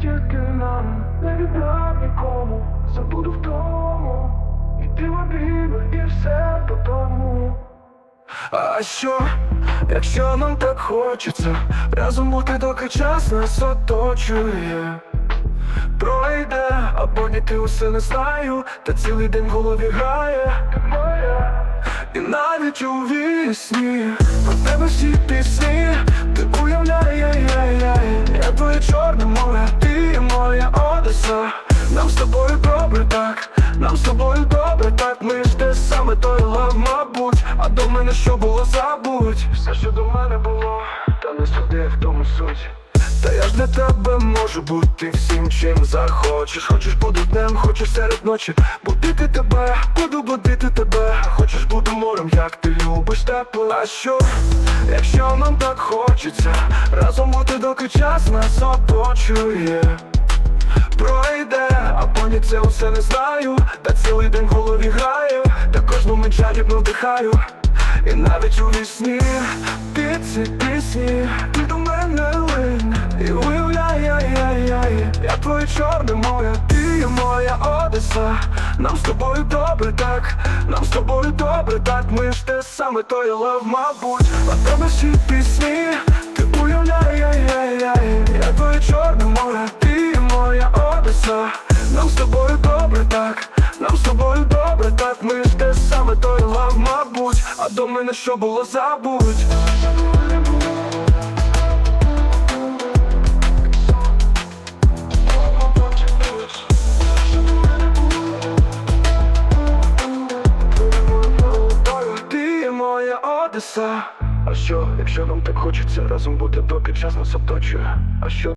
тільки нам не віддам нікому, забуду в тому, і ти в обійми, і все по тому. А що, якщо нам так хочеться, разом бути, доки час нас оточує. Пройде, або ні, ти усе не знаю, та цілий день в голові грає. І навіть у вісні Одеса. Нам з тобою добре так, нам з тобою добре так, ми ж те саме той лав, мабуть, а до мене що було, забудь. Все, що до мене було, та не суди в тому суть. Та я ж для тебе можу бути всім, чим захочеш. Хочеш буду днем, хочеш серед ночі. Будити тебе, буду будити тебе. Хочеш буду морем, як ти любиш тепло. А що, якщо нам так хочеться? Разом бути, доки час нас оточує а це усе не знаю Та цілий день в голові граю Та кожну мить жадібно вдихаю. І навіть у вісні ти ці пісні Ти до мене лин І уявляй, яй, яй, яй Я твоє чорне море, ти є моя Одеса. Нам з тобою добре так, нам з тобою добре так. Ми ж те саме той лав, мабуть. А тебе всі пісні Нам з тобою добре так, нам з тобою добре так. Ми те саме той лав, мабуть А до мене що було забудь. Ти моя Одеса. А що, якщо нам так хочеться разом бути, доки час нас оточує? А що